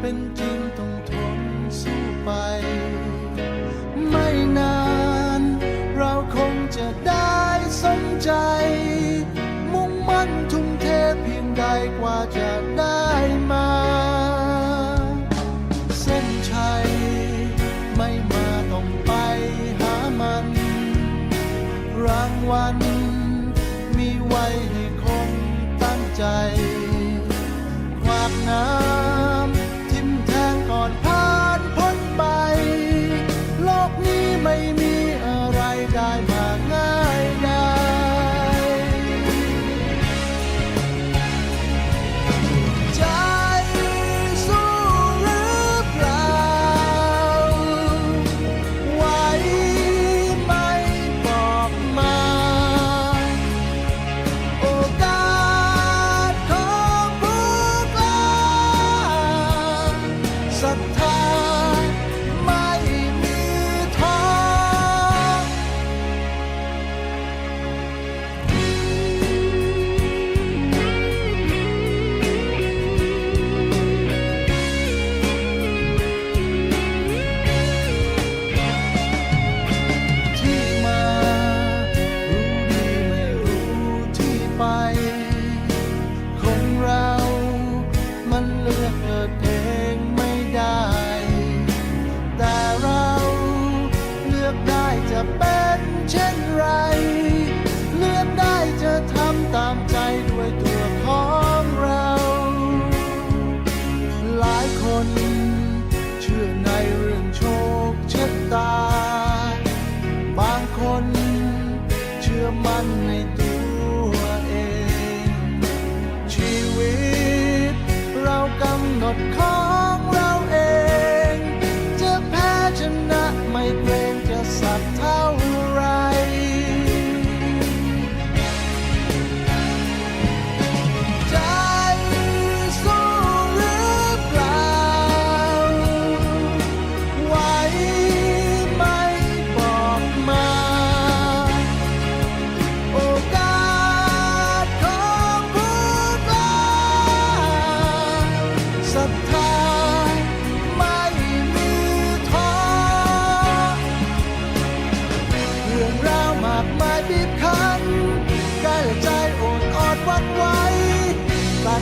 เป็นจริงต้องทนสู้ไป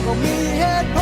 ก็มีเหตุผล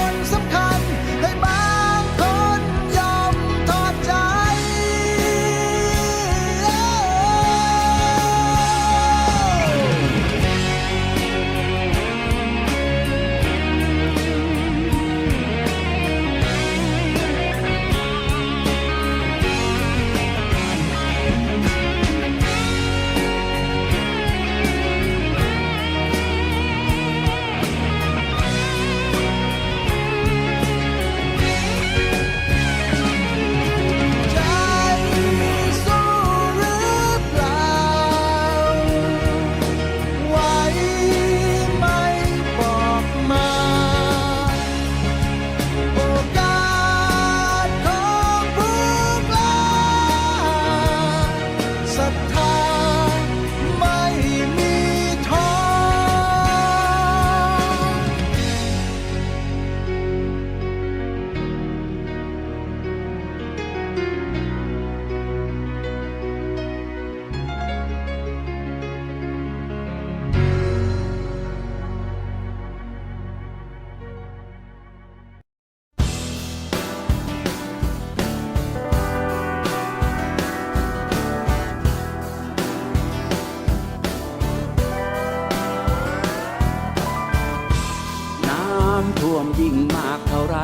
วมยิ่งมากเท่าไร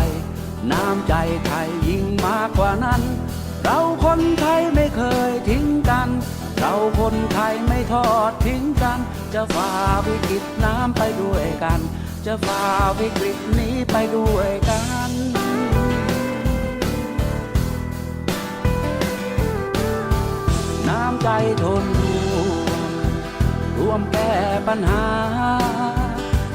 น้ำใจไทยยิ่งมากกว่านั้น เราคนไทยไม่เคยทิ้งกัน เราคนไทยไม่ทอดทิ้งกัน จะฝ่าวิกฤตน้ำไปด้วยกัน จะฝ่าวิกฤตนี้ไปด้วยกันน้ำใจทนร่วมแก้ปัญหา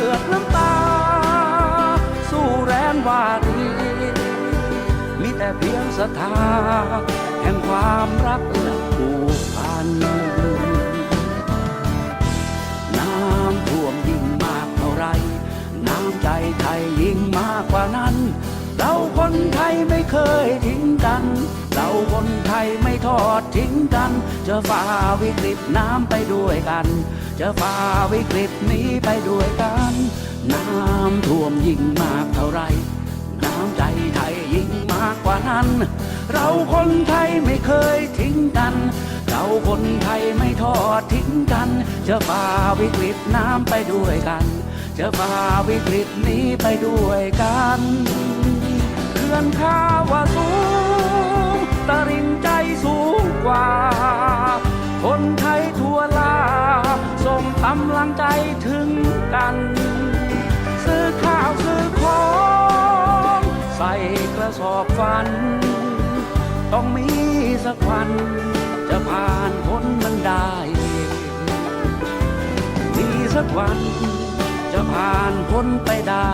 อ วารีมีแต่เพียงศรัทธาแห่งความรักและผูกพัน น้ำท่วมยิ่งมากเท่าไร น้ำใจไทยยิ่งมากกว่านั้น เราคนไทยไม่เคยทิ้งกัน เราคนไทยไม่ทอดทิ้งกัน จะฝ่าวิกฤตน้ำไปด้วยกัน จะฝ่าวิกฤตนี้ไปด้วยกัน น้ำท่วมยิ่งมากเท่าไร น้ำใจไทยยิ่งมากกว่านั้น เราคนไทยไม่เคยทิ้งกัน เราคนไทยไม่ทอดทิ้งกัน จะฝ่าวิกฤตน้ำไปด้วยกัน จะฝ่าวิกฤตนี้ไปด้วยกันเขื่อนข้าว่าสูงตริงใจสูงกว่า คนไทยทั่วลาส่งกำลังใจถึงกัน ซื้อข้าวซื้อของ ใส่กระสอบฟัน ต้องมีสักวัน จะผ่านพ้นมันได้ มีสักวันจะผ่านพ้นไปได้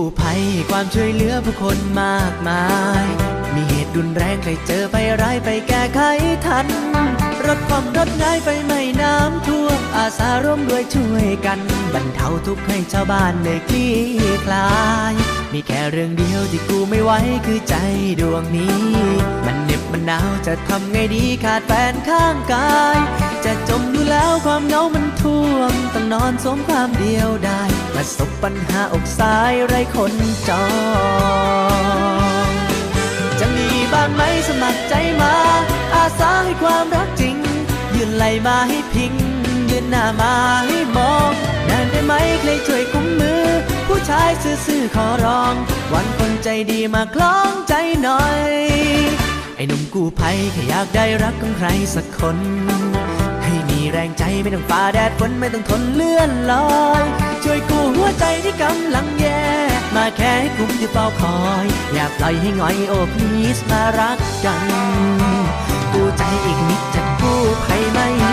กู้ภัยให้ความช่วยเหลือผู้คนมากมาย มีเหตุรุนแรงใครเจอไปร้ายไปแก้ไขทัน รถความรถง่ายไฟไหม้น้ำท่วมอาสาร่วมด้วยช่วยกันบรรเทาทุกข์ให้ชาวบ้านได้คลี่คลาย มีแค่เรื่องเดียวที่กูไม่ไหวคือใจดวงนี้ มันเหน็บมันหนาวจะทำไงดีขาดแฟนข้างกาย จะจมอยู่แล้วความเหงามันท่วมต้องนอนสวมความเดียวได้ ประสบปัญหาอกสายไรคนจอง จะมีบ้างไหมสมัครใจมา อาสาให้ความรักจริง ยืนไหลมาให้พิง ยืนหน้ามาให้มองงานได้ไหมใครช่วยกุ้มมือ ผู้ชายซื่อๆขอร้อง วันคนใจดีมาคล้องใจหน่อย ไอ้หนุ่มกู้ภัยแค่อยากได้รักของใครสักคน แรงใจไม่ต้องฝ่าแดดฝนไม่ต้องทนเลื่อนลอย ช่วยกู้หัวใจที่กำลังแย่ มาแค่ให้กลุ่มที่เฝ้าคอย อย่าปล่อยให้หงอยโอ้พีสมารักกัน กู้ใจอีกนิดจะกู้ภัยไม่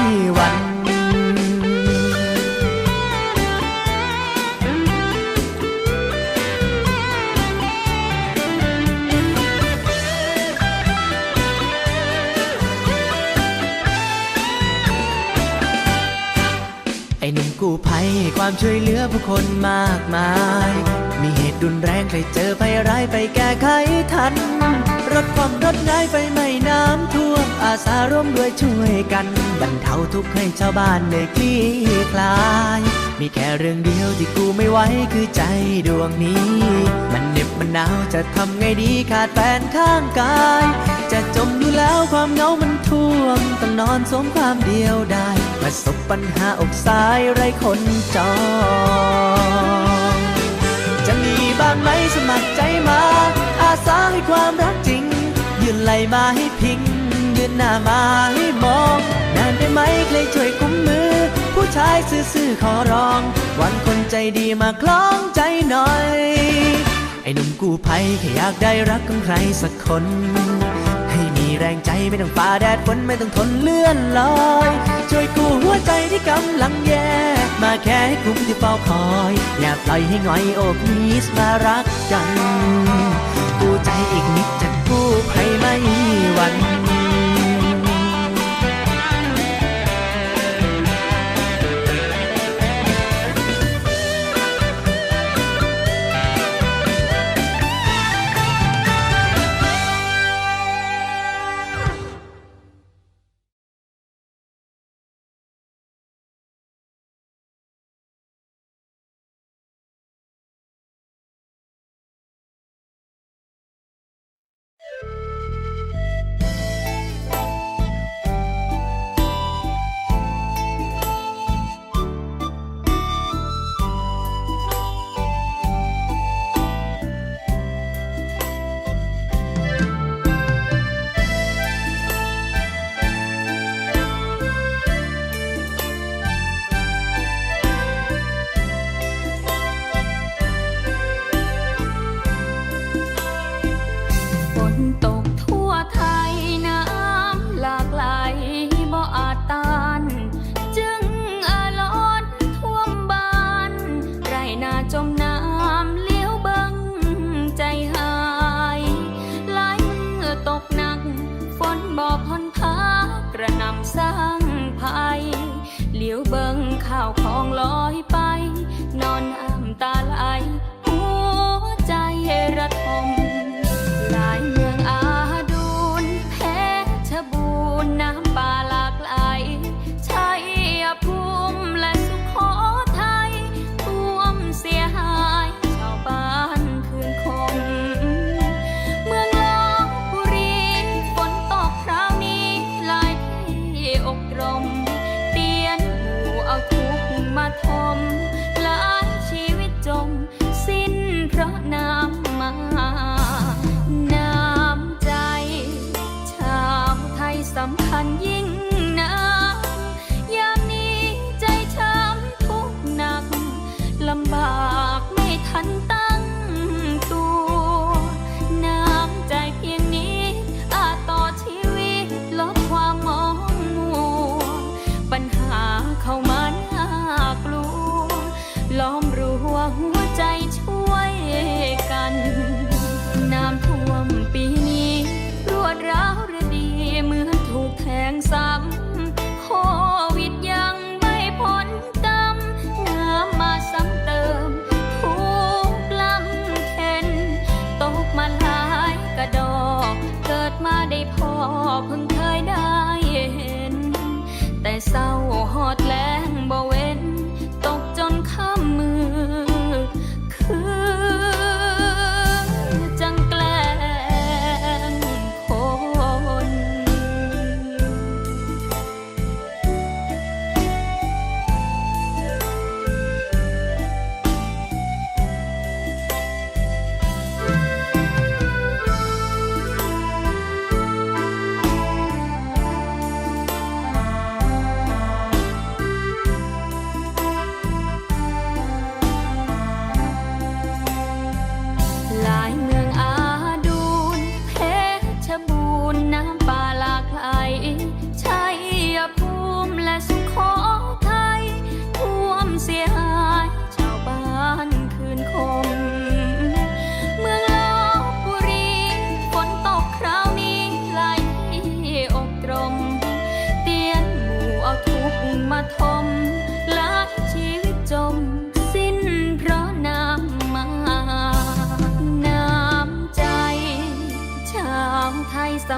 ความช่วยเหลือผู้คนมากมาย มีเหตุรุนแรงใครเจอภัยร้ายไปแก้ไขทันรถความรถง่ายไฟไหม้น้ำท่วมอาสาร่วมด้วยช่วยกันบรรเทาทุกข์ให้ชาวบ้านได้คลี่คลาย มีแค่เรื่องเดียวที่กูไม่ไหวคือใจดวงนี้ มันเหน็บมันหนาวจะทำไงดีขาดแฟนข้างกาย จะจมอยู่แล้วความเหงามันท่วมต้องนอนสวมความเดียวได้ ประสบปัญหาอกสายไรคนจอง จะมีบ้างไหมสมัครใจมา อาสาให้ความรักจริง ยืนไหลมาให้พิง ยืนหน้ามาให้มอง นานได้ไหมใครช่วยกุมมือ ผู้ชายซื่อๆขอร้อง วันคนใจดีมาคล้องใจหน่อย ไอ้หนุ่มกู้ภัยแค่อยากได้รักของใครสักคน แรงใจไม่ต้องฝ่าแดดฝนไม่ต้องทนเลื่อนลอย ช่วยกู้หัวใจที่กำลังแย่ มาแค่ให้กลุ่มที่เฝ้าคอย อย่าปล่อยให้หงอยโอบนีสมารักกัน กู้ใจอีกนิดจะกู้ใครไม่หวั่น บ่พ้นพากกระนำสร้างภัยเหลียวเบิงข้าวของลอยไป นอนอ้ำตาไหล ศร้าหอดแรงบ่เว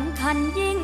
ำคัญยิ่ง